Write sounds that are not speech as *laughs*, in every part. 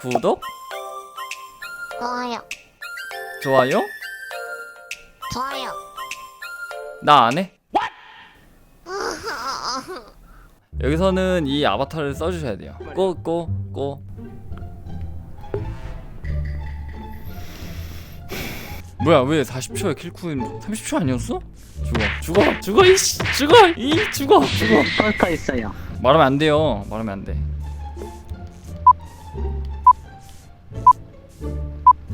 구독, 좋아요. 좋아요. 좋아요. 나 안 해. 여기서는 이 아바타를 써주셔야 돼요. 꼬꼬꼬. 뭐야 왜 40초에 킬쿨 30초 아니었어? 죽어 죽어 죽어 이씨 죽어 이 죽어 죽어 떨터 있어요. 말하면 안 돼요 말하면 안 돼.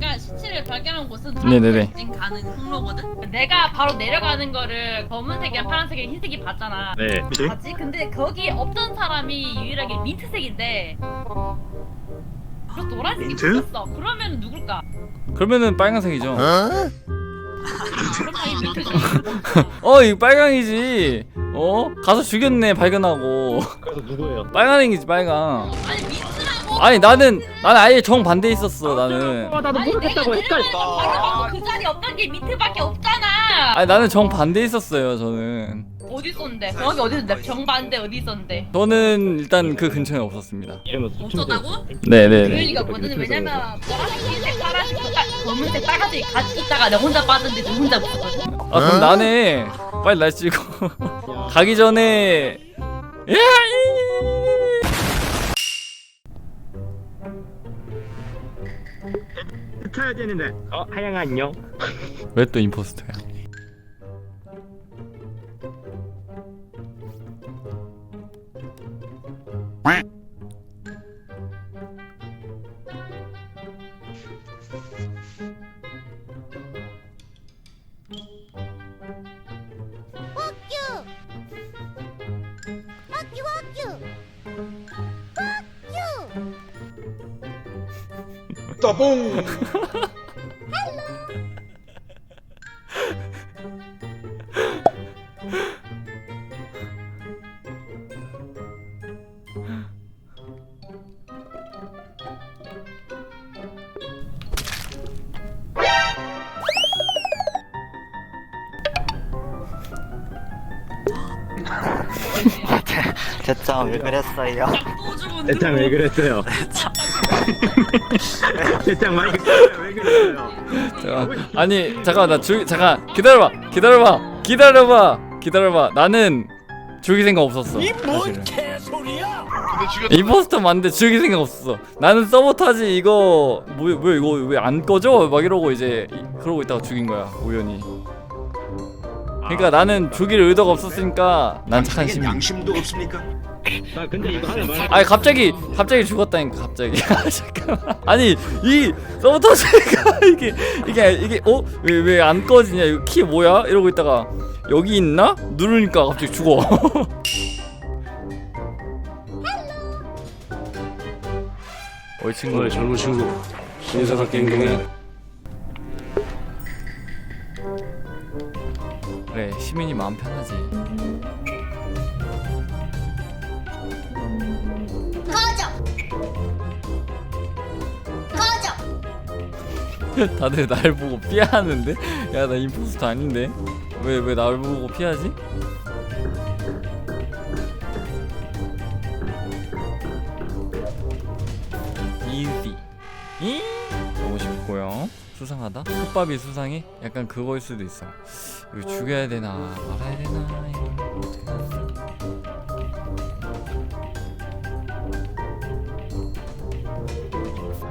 그러니까 시체를 발견한 곳은 네네네. 진 가는 항로거든 내가 바로 내려가는 거를 검은색이랑 파란색이랑 흰색이 봤잖아 네 봤지? 근데 거기 없던 사람이 유일하게 민트색인데 그 노란색이 민트? 붙었어 그러면 누굴까? 그러면은 빨간색이죠. 그럼 당연히 민트지 어 이거 빨강이지. 어 가서 죽였네 발견하고. 그래서 누구예요? 빨간색이지 빨강. 아니 민트라고 아니 나는 나는 아예 정 반대 있었어 나는. 나도 아니 내가 모르겠다고 헷갈렸다. 발견하고 그 자리 없던 게 민트밖에 없잖아 아니 나는 정 반대 있었어요 저는. 어디 있었는데? 정확히 어디 있었는데? 정반대 어디 있었는데? 저는 일단 그 근처에 없었습니다. 이러면 없었다고? 그럴 네네네. 리가 없거든 왜냐면 보라색, 흰색, 파란색, 빨- 검은색, 빨간색 같이 있다가 내가 혼자 빠졌는데 너 혼자 붙었거든? 아 그럼 나네. 빨리 날 찍어. 가기 전에. 야! 타야 되는데. 어 하양 안녕. 왜 또 임포스터야? 학교 학교. 대짜 *laughs* 왜 그랬어요? 또? 대장 왜 그랬어요? 대장 많이 그랬어요 왜 그랬어요? 잠깐. 아니 잠깐 나 죽. 잠깐 기다려봐. 기다려봐. 기다려봐. 기다려봐. 나는 죽일 생각 없었어. 이뭔 개소리야? 임포스터 맞는데 죽일 생각 없었어. 나는 서버타지 이거 뭐왜 왜 이거 왜 안 꺼져? 막 이러고 이제 이- 그러고 있다가 죽인 거야 우연히. 그러니까 나는 죽일 의도가 없었으니까 난 착한 시민. 양심도 없습니까? 아 근데 이거 하나 말 아니 갑자기 갑자기 죽었다니까 갑자기. 아, *laughs* 잠깐만. 아니 이 서브터즈가 *laughs* 이게 이게 이게 어 왜 왜 안 꺼지냐? 이거 키 뭐야? 이러고 있다가 여기 있나? 누르니까 갑자기 죽어. *laughs* 어이 친구. 젊은 친구. 인사답게 행동해 그래 시민이 마음 편하지 *laughs* 다들 날 보고 피하는데? 야 나 임포스터 아닌데? 왜 왜 날 보고 피하지? 이지 이? 보고 싶고요. 수상하다? 솥밥이 수상해? 약간 그거일 수도 있어. 이거 죽여야 되나 말아야 되나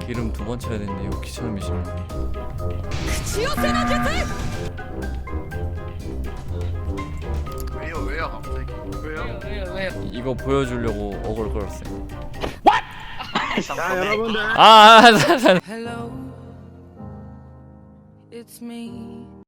기름 두 번 쳐야 되는데 이거 귀찮은 미션 왜요 왜요 갑자기 왜요? 왜요 왜요? 이거 보여주려고 어글 끌었어요 자 여러분들 아, 아, 아, 아, 아. Hello, it's me.